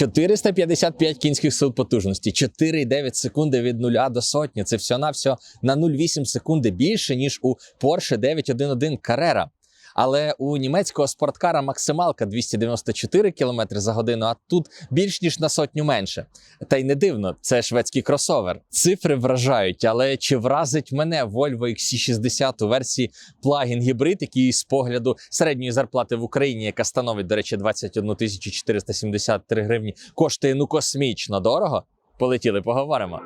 455 кінських сил потужності, 4,9 секунди від нуля до сотні. Це все на все на 0,8 секунди більше, ніж у Porsche 911 Carrera. Але у німецького спорткара максималка 294 км за годину, а тут більш ніж на сотню менше. Та й не дивно, це шведський кросовер. Цифри вражають, але чи вразить мене Volvo XC60 у версії плагін гібрид, який з погляду середньої зарплати в Україні, яка становить, до речі, 21 тисячу 473 гривні, коштує ну космічно дорого? Полетіли, поговоримо.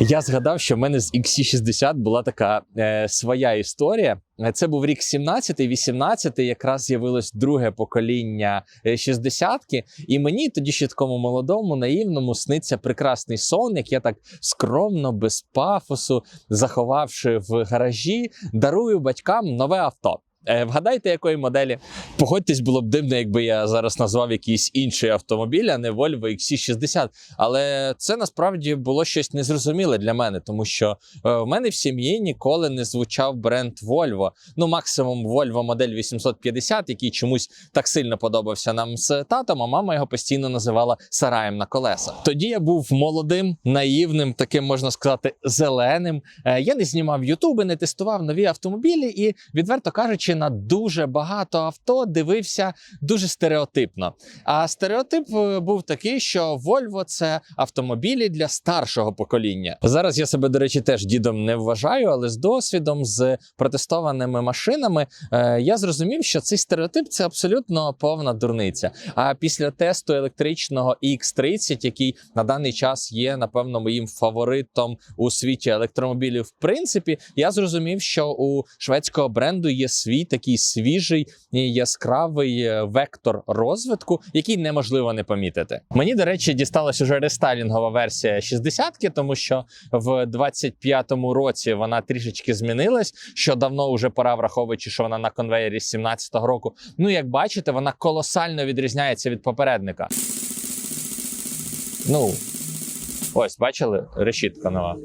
Я згадав, що в мене з XC60 була така е, своя історія. Е, Це був рік 17-й, 18-й, якраз з'явилось друге покоління е, 60-ки. І мені тоді ще такому молодому, наївному сниться прекрасний сон, як я так скромно, без пафосу, заховавши в гаражі, дарую батькам нове авто. Е, Вгадайте, якої моделі? Погодьтесь, було б дивно, якби я зараз назвав якийсь інший автомобіль, а не Volvo XC60. Але це насправді було щось незрозуміле для мене, тому що е, в мене в сім'ї ніколи не звучав бренд Volvo. Ну, максимум Volvo модель 850, який чомусь так сильно подобався нам з татом, а мама його постійно називала сараєм на колесах. Тоді я був молодим, наївним, таким можна сказати, зеленим. Е, Я не знімав ютуби, не тестував нові автомобілі і, відверто кажучи, на дуже багато авто дивився дуже стереотипно. А стереотип е, був такий, що Volvo – це автомобілі для старшого покоління. Зараз я себе, до речі, теж дідом не вважаю, але з досвідом, з протестованими машинами, е, я зрозумів, що цей стереотип це абсолютно повна дурниця. А після тесту електричного X30, який на даний час є, напевно, моїм фаворитом у світі електромобілів, в принципі, я зрозумів, що у шведського бренду є свій такий свіжий яскравий е, вектор розвитку, який неможливо не помітити. Мені, до речі, дісталась уже рестайлінгова версія 60-ки, тому що в 25-му році вона трішечки змінилась, що давно вже пора, враховуючи, що вона на конвеєрі з 17-го року. Ну, як бачите, вона колосально відрізняється від попередника. Ну, ось, бачили, решітка нова.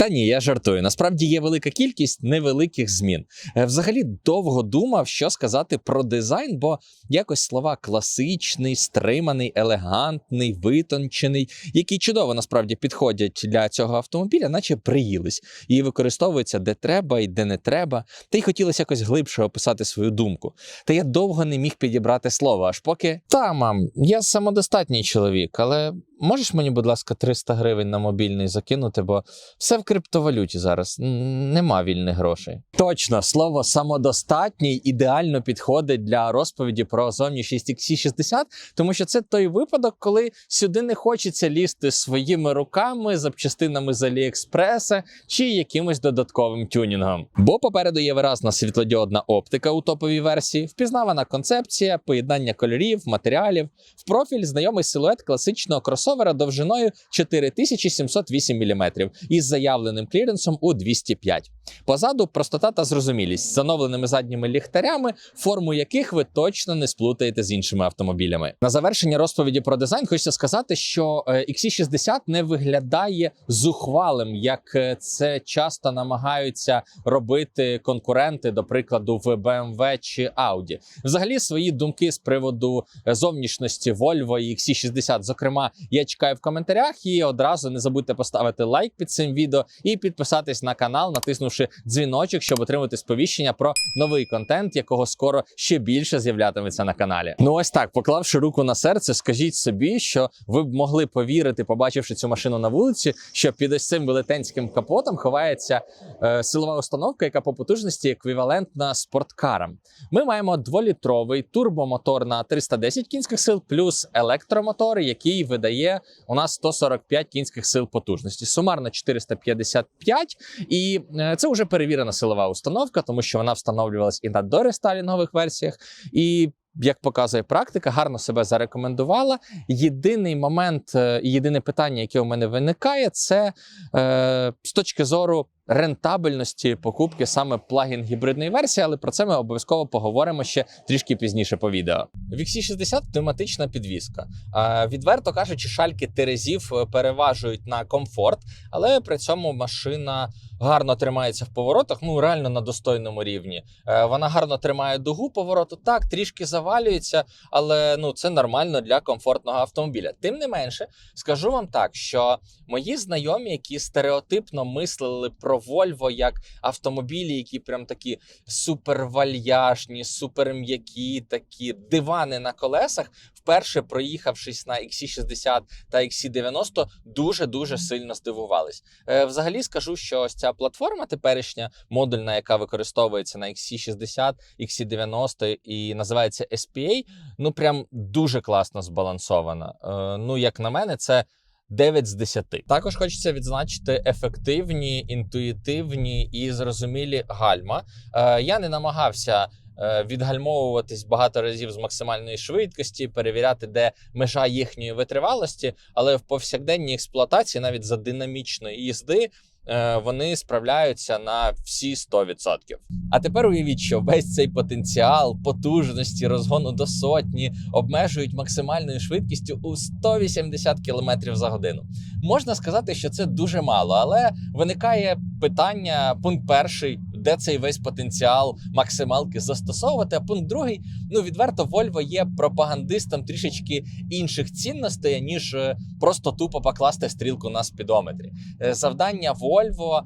Та ні, я жартую. Насправді є велика кількість невеликих змін. Е, Взагалі довго думав, що сказати про дизайн, бо якось слова класичний, стриманий, елегантний, витончений, які чудово насправді підходять для цього автомобіля, наче приїлись і використовуються де треба і де не треба. Та й хотілося якось глибше описати свою думку. Та я довго не міг підібрати слово, аж поки та мам, я самодостатній чоловік, але можеш мені, будь ласка, 300 гривень на мобільний закинути, бо все в криптовалюті зараз нема вільних грошей. Точно, слово самодостатній ідеально підходить для розповіді про зовнішність XC60, тому що це той випадок, коли сюди не хочеться лізти своїми руками, запчастинами з Аліекспреса чи якимось додатковим тюнінгом. Бо попереду є виразна світлодіодна оптика у топовій версії, впізнавана концепція, поєднання кольорів, матеріалів, в профіль знайомий силует класичного кросовера довжиною 4708 мм із заявленим кліренсом у 205. Позаду простота та зрозумілість з оновленими задніми ліхтарями, форму яких ви точно не сплутаєте з іншими автомобілями. На завершення розповіді про дизайн хочеться сказати, що е, XC60 не виглядає зухвалим, як е, це часто намагаються робити конкуренти, до прикладу, в BMW чи Audi. Взагалі, свої думки з приводу е, зовнішності Volvo і XC60, зокрема, я чекаю в коментарях. І одразу не забудьте поставити лайк під цим відео і підписатись на канал, натиснувши дзвіночок, щоб отримати сповіщення про новий контент, якого скоро ще більше з'являтиметься на каналі. Ну ось так, поклавши руку на серце, скажіть собі, що ви б могли повірити, побачивши цю машину на вулиці, що під ось цим велетенським капотом ховається е, силова установка, яка по потужності еквівалентна спорткарам. Ми маємо дволітровий турбомотор на 310 кінських сил, плюс електромотор, який видає у нас 145 кінських сил потужності. Сумарно 455. І е, це вже перевірена силова установка, тому що вона встановлювалась і на дорестайлінгових версіях. І як показує практика, гарно себе зарекомендувала. Єдиний момент, е, єдине питання, яке у мене виникає, це е, з точки зору рентабельності покупки саме плагін гібридної версії, але про це ми обов'язково поговоримо ще трішки пізніше по відео. В XC60 тематична підвізка. Відверто кажучи, шальки терезів е, переважують на комфорт, але при цьому машина гарно тримається в поворотах, ну реально на достойному рівні. Е, Вона гарно тримає дугу повороту, так трішки завалюється, але ну це нормально для комфортного автомобіля. Тим не менше, скажу вам так, що мої знайомі, які стереотипно мислили про Volvo як автомобілі, які прям такі супервальяжні, суперм'які, такі дивани на колесах, вперше проїхавшись на XC60 та XC90, дуже дуже сильно здивувались. Е, Взагалі скажу, що ось ця платформа теперішня, модульна, яка використовується на XC60, XC90 і називається SPA, ну прям дуже класно збалансована. Е, Ну, як на мене, це 9 з 10. Також хочеться відзначити ефективні, інтуїтивні і зрозумілі гальма. Е, Я не намагався. е, Відгальмовуватись багато разів з максимальної швидкості, перевіряти, де межа їхньої витривалості, але в повсякденній експлуатації, навіть за динамічної їзди, вони справляються на всі 100%. А тепер уявіть, що весь цей потенціал потужності розгону до сотні обмежують максимальною швидкістю у 180 км за годину. Можна сказати, що це дуже мало, але виникає питання: пункт перший, де цей весь потенціал максималки застосовувати. А пункт другий, ну відверто, Volvo є пропагандистом трішечки інших цінностей, ніж е, просто тупо покласти стрілку на спідометрі. Е, Завдання Volvo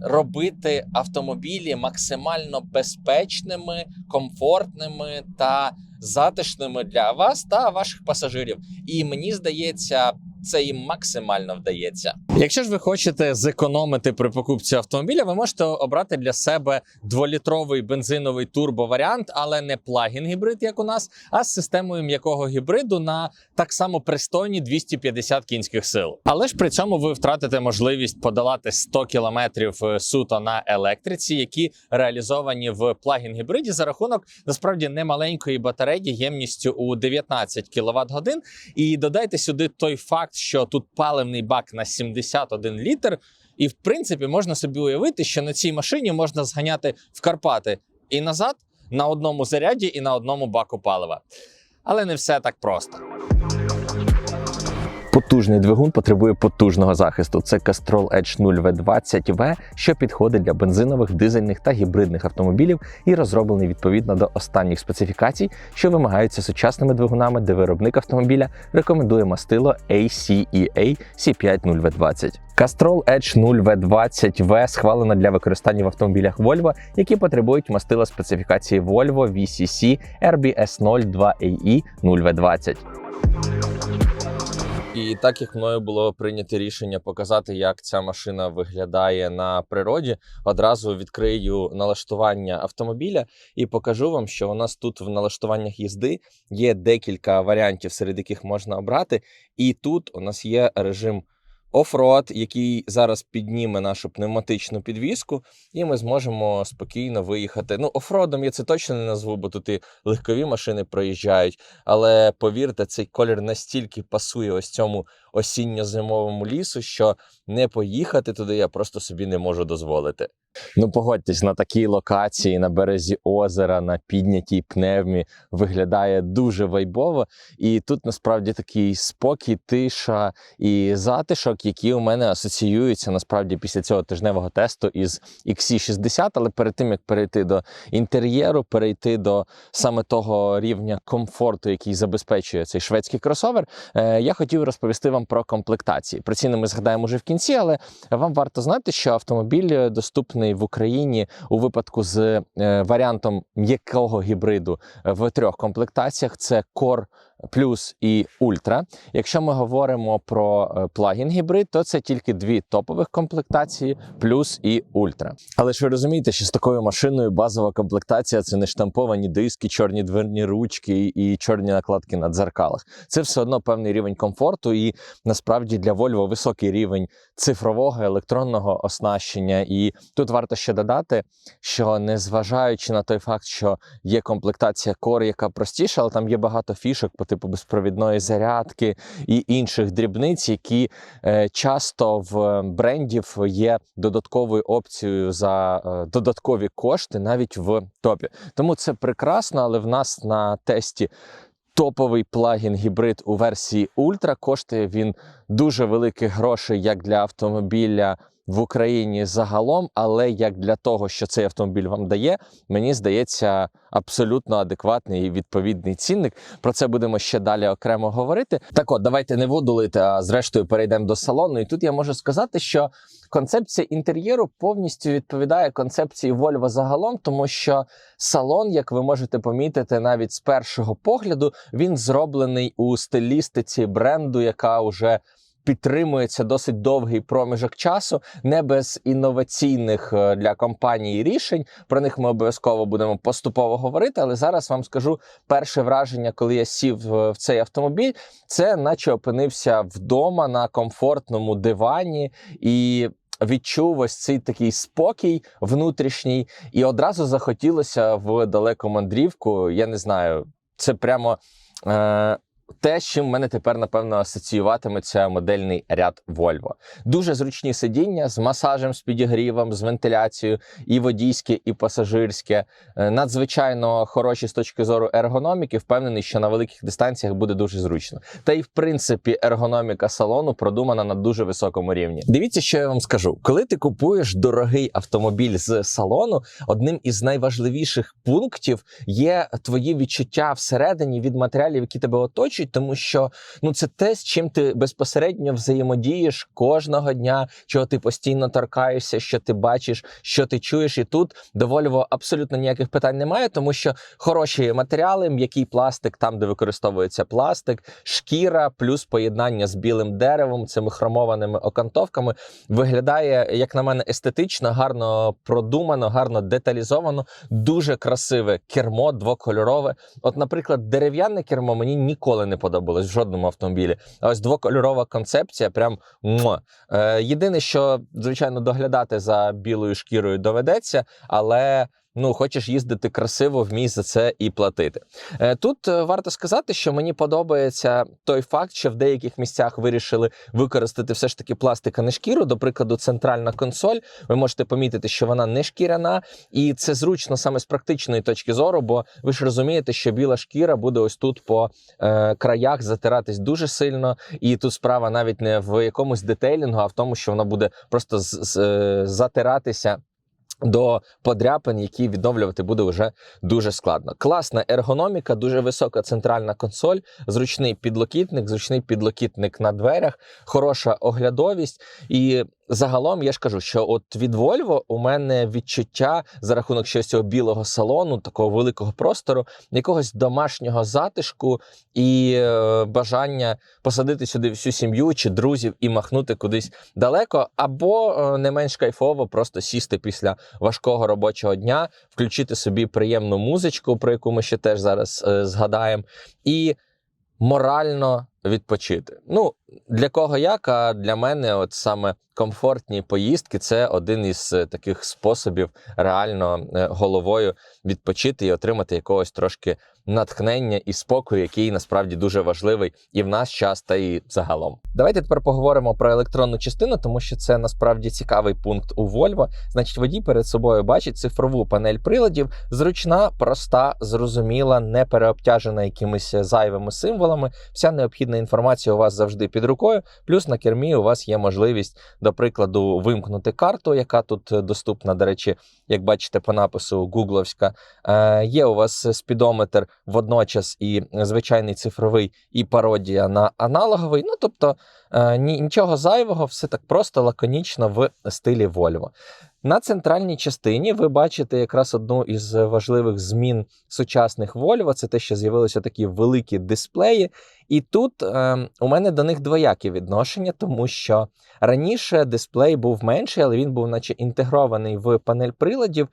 робити автомобілі максимально безпечними, комфортними та затишними для вас та ваших пасажирів. І мені здається. Це їм максимально вдається. Якщо ж ви хочете зекономити при покупці автомобіля, ви можете обрати для себе дволітровий бензиновий турбоваріант, але не плагін гібрид, як у нас, а з системою м'якого гібриду на так само пристойні 250 кінських сил. Але ж при цьому ви втратите можливість подолати 100 кілометрів е, суто на електриці, які реалізовані в плагін гібриді за рахунок насправді немаленької батареї ємністю у 19 кВт годин. І додайте сюди той факт, що тут паливний бак на 71 літр. І в принципі можна собі уявити, що на цій машині можна зганяти в Карпати і назад на одному заряді і на одному баку палива. Але не все так просто. Потужний двигун потребує потужного захисту. Це Castrol Edge 0 V20V, що підходить для бензинових, дизельних та гібридних автомобілів і розроблений відповідно до останніх специфікацій, що вимагаються сучасними двигунами, де виробник автомобіля рекомендує мастило ACEA C5 0 V20. Castrol Edge 0 V20V схвалена для використання в автомобілях Volvo, які потребують мастила специфікації Volvo VCC RBS 02AE 0 V20. І так як мною було прийнято рішення показати, як ця машина виглядає на природі, одразу відкрию налаштування автомобіля і покажу вам, що у нас тут в налаштуваннях їзди є декілька варіантів, серед яких можна обрати. І тут у нас є режим офроад, який зараз підніме нашу пневматичну підвіску, і ми зможемо спокійно виїхати. Ну, офродом я це точно не назву, бо тут і легкові машини проїжджають. Але повірте, цей колір настільки пасує ось цьому осінньо-зимовому лісу, що не поїхати туди я просто собі не можу дозволити. Ну, погодьтесь, на такій локації, на березі озера, на піднятій пневмі виглядає дуже вайбово. І тут насправді такий спокій, тиша і затишок, які у мене асоціюються насправді після цього тижневого тесту із XC60. Але перед тим як перейти до інтер'єру, перейти до саме того рівня комфорту, який забезпечує цей шведський кросовер, е, я хотів розповісти вам про комплектації. Про ціни ми згадаємо вже в кінці, але вам варто знати, що автомобіль доступний в Україні у випадку з е, варіантом м'якого гібриду в трьох комплектаціях: це Core Плюс і Ультра. Якщо ми говоримо про е, плагін гібрид, то це тільки дві топових комплектації плюс і ультра. Але ж ви розумієте, що з такою машиною базова комплектація це не штамповані диски, чорні дверні ручки і чорні накладки на дзеркалах. Це все одно певний рівень комфорту, і насправді для Volvo високий рівень цифрового електронного оснащення. І тут варто ще додати, що незважаючи на той факт, що є комплектація Core, яка простіша, але там є багато фішок по типу безпровідної зарядки і інших дрібниць, які е, часто в брендів є додатковою опцією за е, додаткові кошти навіть в топі. Тому це прекрасно, але в нас на тесті. Топовий плагін гібрид у версії Ультра коштує він дуже великих грошей як для автомобіля в Україні загалом, але як для того, що цей автомобіль вам дає, мені здається абсолютно адекватний і відповідний цінник. Про це будемо ще далі окремо говорити. Так от, давайте не воду лити, а зрештою перейдемо до салону. І тут я можу сказати, що концепція інтер'єру повністю відповідає концепції Volvo загалом, тому що салон, як ви можете помітити, навіть з першого погляду, він зроблений у стилістиці бренду, яка вже підтримується досить довгий проміжок часу, не без інноваційних е, для компанії рішень. Про них ми обов'язково будемо поступово говорити. Але зараз вам скажу перше враження, коли я сів в цей автомобіль, це наче опинився вдома на комфортному дивані і. Відчув ось цей такий спокій внутрішній, і одразу захотілося в далеку мандрівку. Я не знаю, це прямо е, те, з чим в мене тепер, напевно, асоціюватиметься модельний ряд Volvo. Дуже зручні сидіння з масажем, з підігрівом, з вентиляцією, і водійське, і пасажирське. Е, Надзвичайно хороші з точки зору ергономіки. Впевнений, що на великих дистанціях буде дуже зручно. Та й в принципі ергономіка салону продумана на дуже високому рівні. Дивіться, що я вам скажу: коли ти купуєш дорогий автомобіль з салону, одним із найважливіших пунктів є твої відчуття всередині від матеріалів, які тебе оточують, тому що ну це те, з чим ти безпосередньо взаємодієш кожного дня, чого ти постійно торкаєшся, що ти бачиш, що ти чуєш. І тут до Volvo абсолютно ніяких питань немає, тому що хороші матеріали, м'який пластик, там де використовується пластик, шкіра, плюс поєднання з білим деревом, цими хромованими окантовками, виглядає, як на мене, естетично, гарно продумано, гарно деталізовано, дуже красиве кермо, двокольорове. От, наприклад, дерев'яне кермо мені ніколи не подобалось в жодному автомобілі. А ось двокольорова концепція, прям. Е, єдине, що звичайно доглядати за білою шкірою доведеться, але. Ну, хочеш їздити красиво, вмій за це і платити. Е, Тут е, варто сказати, що мені подобається той факт, що в деяких місцях вирішили використати все ж таки пластик, а не шкіру. До прикладу, центральна консоль. Ви можете помітити, що вона не шкіряна, і це зручно саме з практичної точки зору, бо ви ж розумієте, що біла шкіра буде ось тут по е, краях затиратись дуже сильно. І тут справа навіть не в якомусь детейлінгу, а в тому, що вона буде просто з, з, е, затиратися. До подряпин, які відновлювати буде вже дуже складно. Класна ергономіка, дуже висока центральна консоль, зручний підлокітник, зручний підлокітник на дверях, хороша оглядовість. І загалом я ж кажу, що от від Volvo у мене відчуття за рахунок щось цього білого салону, такого великого простору, якогось домашнього затишку і е, бажання посадити сюди всю сім'ю чи друзів і махнути кудись далеко, або е, не менш кайфово просто сісти після важкого робочого дня, включити собі приємну музичку, про яку ми ще теж зараз е, згадаємо, і морально відпочити. Ну, для кого як, а для мене, от саме комфортні поїздки це один із е, таких способів реально е, головою відпочити і отримати якогось трошки натхнення і спокою, який насправді дуже важливий і в наш час, та і загалом. Давайте тепер поговоримо про електронну частину, тому що це насправді цікавий пункт у Volvo. Значить, водій перед собою бачить цифрову панель приладів, зручна, проста, зрозуміла, не переобтяжена якимись зайвими символами. Вся необхідна інформація у вас завжди під рукою. Плюс на кермі у вас є можливість, до прикладу, вимкнути карту, яка тут доступна. До речі, як бачите по напису гугловська. Е, Є у вас спідометр водночас і звичайний цифровий, і пародія на аналоговий. Ну тобто е, нічого зайвого, все так просто лаконічно в стилі Volvo. На центральній частині ви бачите якраз одну із важливих змін сучасних Volvo. Це те, що з'явилися такі великі дисплеї. І тут е, у мене до них двоякі відношення, тому що раніше дисплей був менший, але він був, наче інтегрований в панель приладів.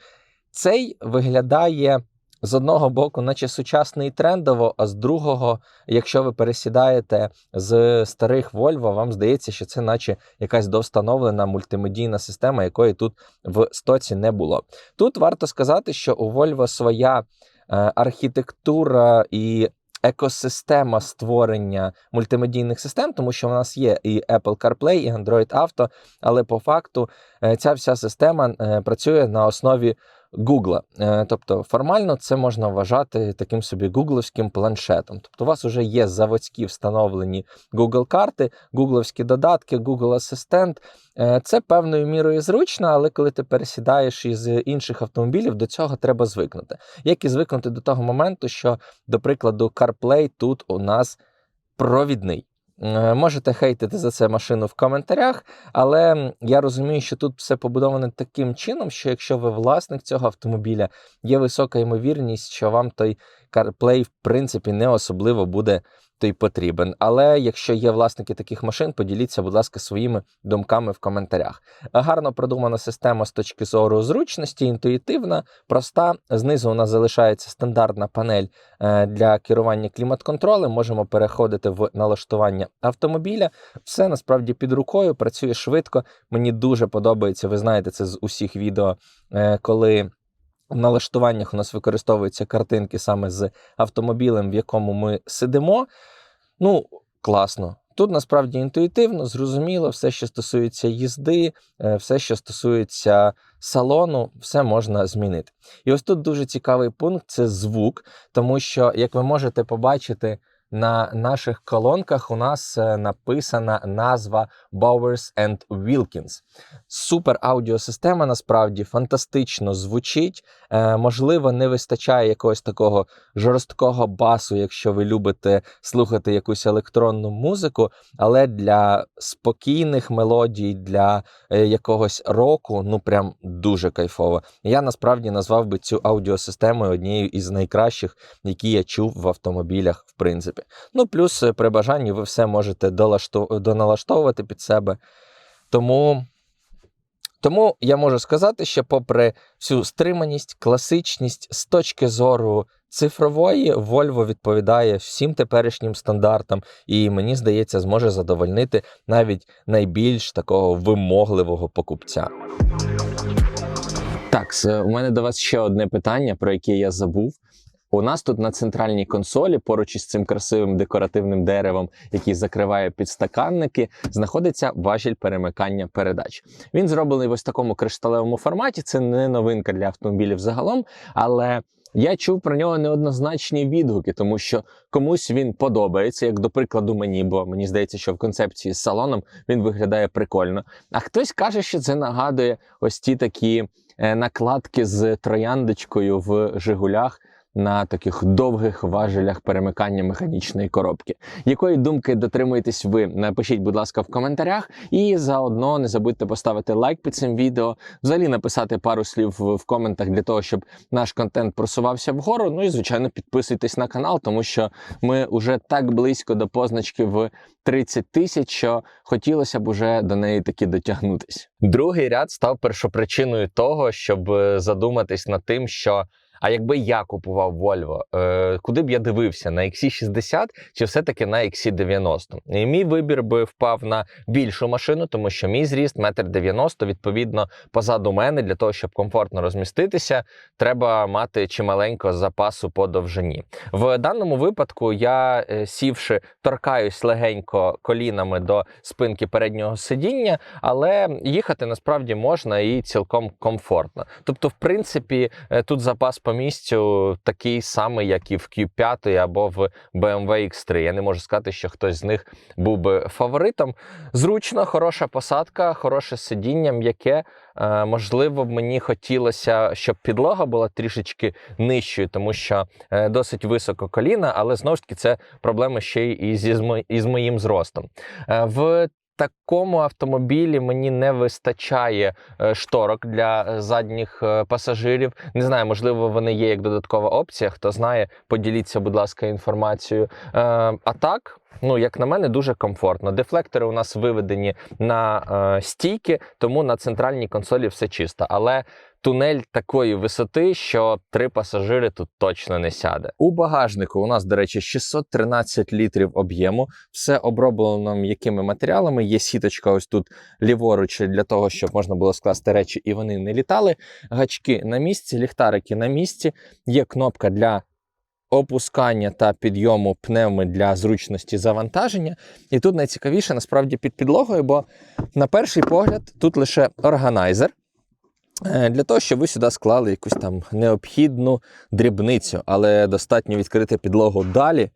Цей виглядає з одного боку, наче сучасний трендово, а з другого, якщо ви пересідаєте з старих Volvo, вам здається, що це наче якась довстановлена мультимедійна система, якої тут в стоці не було. Тут варто сказати, що у Volvo своя е, архітектура і екосистема створення мультимедійних систем, тому що в нас є і Apple CarPlay, і Android Auto, але по факту е, ця вся система е, працює на основі Google. Е, Тобто формально це можна вважати таким собі гугловським планшетом. Тобто у вас вже є заводські встановлені Google карти, гугловські додатки, Google Асистент. Е, Це певною мірою зручно, але коли ти пересідаєш із інших автомобілів, до цього треба звикнути. Як і звикнути до того моменту, що, до прикладу, CarPlay тут у нас провідний. Е, Можете хейтити за це машину в коментарях, але я розумію, що тут все побудоване таким чином, що якщо ви власник цього автомобіля, є висока ймовірність, що вам той CarPlay, в принципі, не особливо буде той потрібен. Але якщо є власники таких машин, поділіться, будь ласка, своїми думками в коментарях. Гарно продумана система з точки зору зручності, інтуїтивна, проста. Знизу у нас залишається стандартна панель е, для керування клімат-контролем. Можемо переходити в налаштування автомобіля. Все насправді під рукою, працює швидко. Мені дуже подобається. Ви знаєте це з усіх відео, е, коли. Налаштуваннях у нас використовуються картинки саме з автомобілем, в якому ми сидимо. Ну, класно. Тут насправді інтуїтивно, зрозуміло, все, що стосується їзди, е, все, що стосується салону, все можна змінити. І ось тут дуже цікавий пункт це звук, тому що, як ви можете побачити, на наших колонках у нас е, написана назва Bowers and Wilkins. Супер аудіосистема насправді фантастично звучить. Е, можливо, не вистачає якогось такого жорсткого басу, якщо ви любите слухати якусь електронну музику, але для спокійних мелодій, для е, якогось року, ну прям дуже кайфово. Я насправді назвав би цю аудіосистему однією із найкращих, які я чув в автомобілях, в принципі. Ну, плюс е, при бажанні ви все можете долашту- доналаштовувати під себе. Тому. Тому я можу сказати, що, попри всю стриманість, класичність з точки зору цифрової, Volvo відповідає всім теперішнім стандартам, і мені здається, зможе задовольнити навіть найбільш такого вимогливого покупця. Так, у мене до вас ще одне питання, про яке я забув. У нас тут на центральній консолі, поруч із цим красивим декоративним деревом, який закриває підстаканники, знаходиться важіль перемикання передач. Він зроблений в ось такому кришталевому форматі. Це не новинка для автомобілів загалом, але я чув про нього неоднозначні відгуки, тому що комусь він подобається, як до прикладу мені, бо мені здається, що в концепції з салоном він виглядає прикольно. А хтось каже, що це нагадує ось ті такі е, накладки з трояндочкою в Жигулях. На таких довгих важелях перемикання механічної коробки. Якої думки дотримуєтесь ви? Напишіть, будь ласка, в коментарях. І заодно не забудьте поставити лайк під цим відео, взагалі написати пару слів в коментах для того, щоб наш контент просувався вгору. Ну і звичайно, підписуйтесь на канал, тому що ми вже так близько до позначки в 30 тисяч, що хотілося б уже до неї таки дотягнутись. Другий ряд став першопричиною того, щоб е, задуматись над тим, що. А якби я купував Volvo, е, куди б я дивився на XC60 чи все-таки на XC90? І мій вибір би впав на більшу машину, тому що мій зріст 1,90 м, відповідно, позаду мене для того, щоб комфортно розміститися, треба мати чималенько запасу по довжині. В даному випадку я, е, сівши, торкаюсь легенько колінами до спинки переднього сидіння, але їхати насправді можна і цілком комфортно. Тобто, в принципі, е, тут запас по місцю такий самий, як і в Q5 або в BMW X3. Я не можу сказати, що хтось з них був би фаворитом. Зручно, хороша посадка, хороше сидіння, м'яке. Е, Можливо, мені хотілося, щоб підлога була трішечки нижчою, тому що е, досить високо коліна, але знову ж таки це проблема ще й із, моїм зростом. Е, В такому автомобілі мені не вистачає е, шторок для е, задніх е, пасажирів. Не знаю, можливо, вони є як додаткова опція. Хто знає, поділіться, будь ласка, інформацією. А так. Ну, як на мене, дуже комфортно. Дефлектори у нас виведені на е, стійки, тому на центральній консолі все чисто. Але тунель такої висоти, що три пасажири тут точно не сяде. У багажнику у нас, до речі, 613 літрів об'єму. Все оброблено м'якими матеріалами. Є сіточка ось тут ліворуч для того, щоб можна було скласти речі і вони не літали. Гачки на місці, ліхтарики на місці. Є кнопка для опускання та підйому пневми для зручності завантаження. І тут найцікавіше насправді під підлогою, бо на перший погляд тут лише органайзер. Е, Для того, щоб ви сюди склали якусь там необхідну дрібницю, але достатньо відкрити підлогу далі.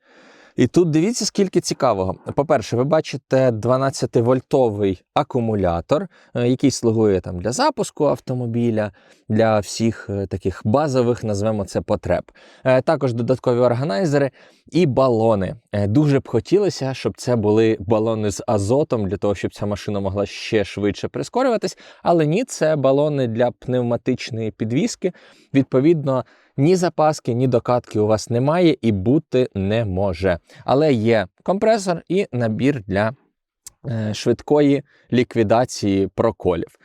І тут дивіться, скільки цікавого. По-перше, ви бачите 12-вольтовий акумулятор, е, який слугує там для запуску автомобіля, для всіх е, таких базових, назвемо це потреб. Е, Також додаткові органайзери і балони. Дуже б хотілося, щоб це були балони з азотом, для того, щоб ця машина могла ще швидше прискорюватись. Але ні, це балони для пневматичної підвіски. Відповідно, ні запаски, ні докатки у вас немає і бути не може. Але є компресор і набір для е, швидкої ліквідації проколів.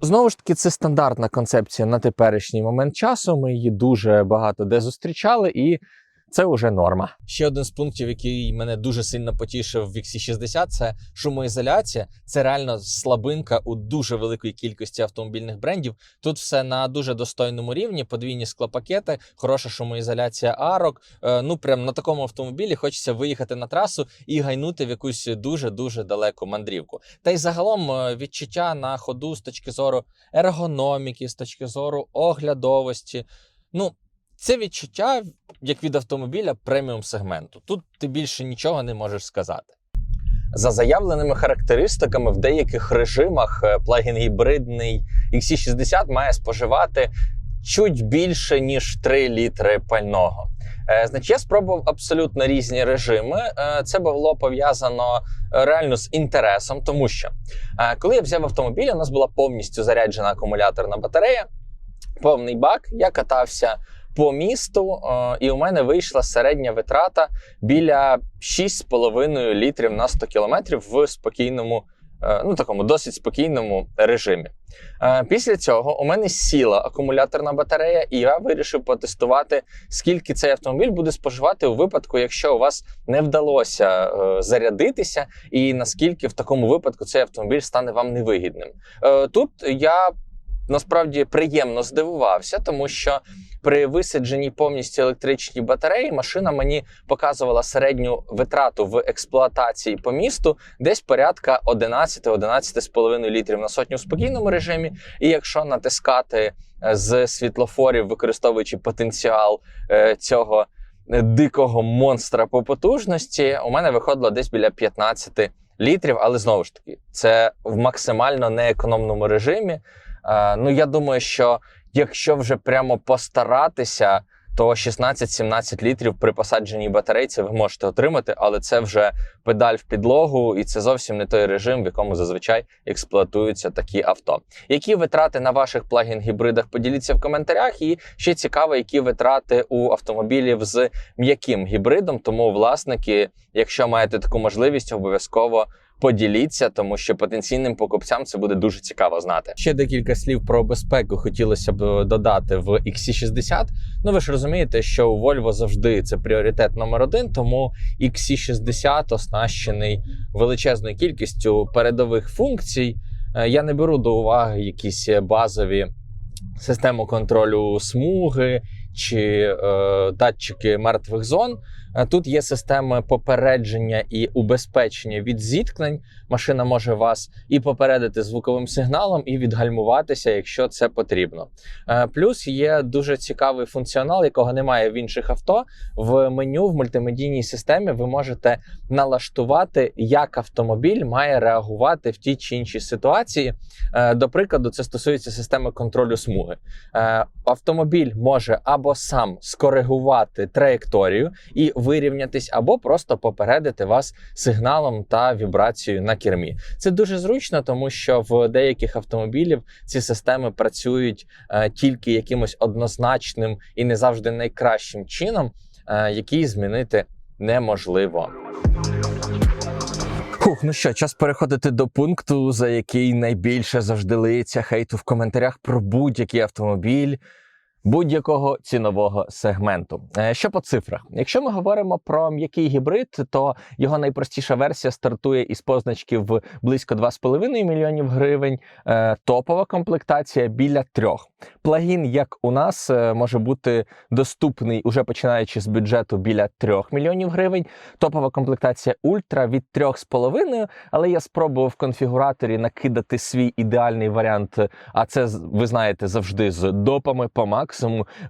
Знову ж таки, це стандартна концепція на теперішній момент часу. Ми її дуже багато де зустрічали, і це вже норма. Ще один з пунктів, який мене дуже сильно потішив в XC60, це шумоізоляція. Це реально слабинка у дуже великій кількості автомобільних брендів. Тут все на дуже достойному рівні, подвійні склопакети, хороша шумоізоляція арок. Е, Ну, прям на такому автомобілі хочеться виїхати на трасу і гайнути в якусь дуже дуже далеку мандрівку. Та й загалом е, відчуття на ходу з точки зору ергономіки, з точки зору оглядовості. Ну, це відчуття як від автомобіля преміум сегменту. Тут ти більше нічого не можеш сказати. За заявленими характеристиками, в деяких режимах е, плагін гібридний XC60 має споживати чуть більше ніж 3 літри пального. Е, Значить, я спробував абсолютно різні режими. Е, Це було пов'язано реально з інтересом, тому що коли я взяв автомобіль, у нас була повністю заряджена акумуляторна батарея, повний бак. Я катався по місту, е, і у мене вийшла середня витрата біля 6,5 літрів на 100 кілометрів в спокійному, е, ну такому досить спокійному режимі. Е, Після цього у мене сіла акумуляторна батарея, і я вирішив потестувати, скільки цей автомобіль буде споживати у випадку, якщо у вас не вдалося зарядитися, і наскільки в такому випадку цей автомобіль стане вам невигідним. Тут я насправді приємно здивувався, тому що при висадженій повністю електричній батареї машина мені показувала середню витрату в експлуатації по місту десь порядка 11-11,5 літрів на сотню в спокійному режимі. І якщо натискати е, з світлофорів, використовуючи потенціал е, цього е, дикого монстра по потужності, у мене виходило десь біля 15 літрів. Але знову ж таки, це в максимально неекономному режимі. Е, Ну я думаю, що якщо вже прямо постаратися, то 16-17 літрів при посадженій батарейці ви можете отримати, але це вже педаль в підлогу, і це зовсім не той режим, в якому зазвичай експлуатуються такі авто. Які витрати на ваших плагін-гібридах? Поділіться в коментарях. І ще цікаво, які витрати у автомобілів з м'яким гібридом. Тому власники, якщо маєте таку можливість, обов'язково. Поділіться, тому що потенційним покупцям це буде дуже цікаво знати. Ще декілька слів про безпеку хотілося б додати в XC60. Ну ви ж розумієте, що у Volvo завжди це пріоритет номер один, тому XC60 оснащений величезною кількістю передових функцій. Е, Я не беру до уваги якісь базові систему контролю смуги чи е, датчики мертвих зон. Тут є системи попередження і убезпечення від зіткнень. Машина може вас і попередити звуковим сигналом, і відгальмуватися, якщо це потрібно. Е, Плюс є дуже цікавий функціонал, якого немає в інших авто. В меню в мультимедійній системі ви можете налаштувати, як автомобіль має реагувати в тій чи іншій ситуації. Е, До прикладу, це стосується системи контролю смуги. Е, Автомобіль може або сам скоригувати траєкторію і вирівнятись, або просто попередити вас сигналом та вібрацією на кермі. Це дуже зручно, тому що в деяких автомобілів ці системи працюють е, тільки якимось однозначним і не завжди найкращим чином, е, який змінити неможливо. Хух, ну що, час переходити до пункту, за який найбільше завжди лиється хейту в коментарях про будь-який автомобіль. Будь-якого цінового сегменту. Е, Що по цифрах? Якщо ми говоримо про м'який гібрид, то його найпростіша версія стартує із позначки в близько 2,5 мільйонів гривень. Е, Топова комплектація біля трьох. Плагін, як у нас, е, може бути доступний уже починаючи з бюджету біля 3 мільйонів гривень. Топова комплектація Ультра від 3,5, але я спробував в конфігураторі накидати свій ідеальний варіант. А це ви знаєте завжди з допами по максимуму.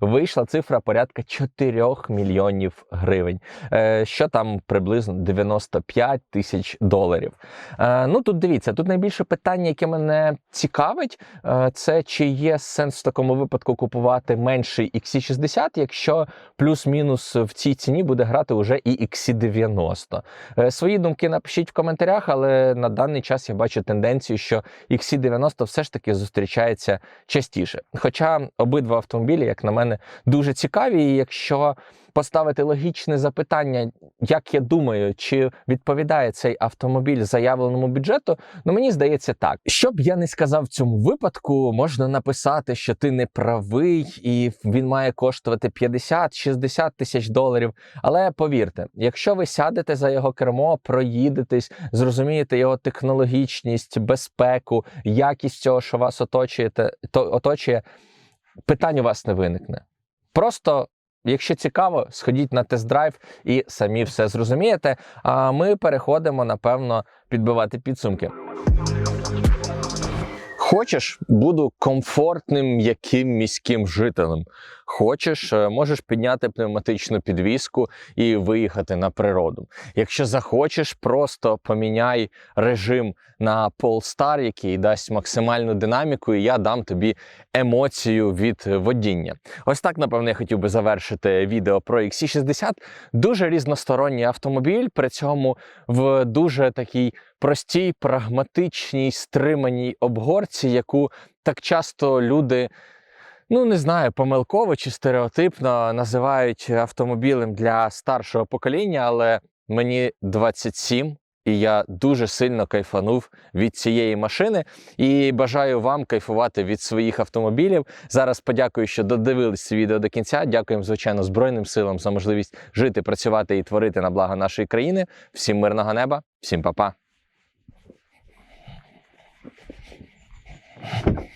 Вийшла цифра порядка 4 мільйонів гривень, е, що там приблизно 95 тисяч доларів. Е, Ну тут дивіться, тут найбільше питання, яке мене цікавить, е, це чи є сенс в такому випадку купувати менший XC60, якщо плюс-мінус в цій ціні буде грати уже і XC90. Е, Свої думки напишіть в коментарях, але на даний час я бачу тенденцію, що XC90 все ж таки зустрічається частіше. Хоча обидва автомобілі, як на мене, дуже цікаві, і якщо поставити логічне запитання, як я думаю, чи відповідає цей автомобіль заявленому бюджету, ну мені здається так. Що б я не сказав в цьому випадку, можна написати, що ти не правий, і він має коштувати 50-60 тисяч доларів. Але повірте, якщо ви сядете за його кермо, проїдетесь, зрозумієте його технологічність, безпеку, якість цього, що вас оточуєте, то оточує, питань у вас не виникне. Просто. Якщо цікаво, сходіть на тест-драйв і самі все зрозумієте. А ми переходимо, напевно, підбивати підсумки. Хочеш, буду комфортним м'яким міським жителем. Хочеш, е, можеш підняти пневматичну підвіску і виїхати на природу. Якщо захочеш, просто поміняй режим на Polestar, який дасть максимальну динаміку, і я дам тобі емоцію від водіння. Ось так, напевно, я хотів би завершити відео про XC60. Дуже різносторонній автомобіль, при цьому в дуже такій простій, прагматичній, стриманій обгорці, яку так часто люди. Ну, не знаю, помилково чи стереотипно називають автомобілем для старшого покоління, але мені 27, і я дуже сильно кайфанув від цієї машини. І бажаю вам кайфувати від своїх автомобілів. Зараз подякую, що додивились відео до кінця. Дякуємо, звичайно, Збройним силам за можливість жити, працювати і творити на благо нашої країни. Всім мирного неба, всім па-па. Thank you.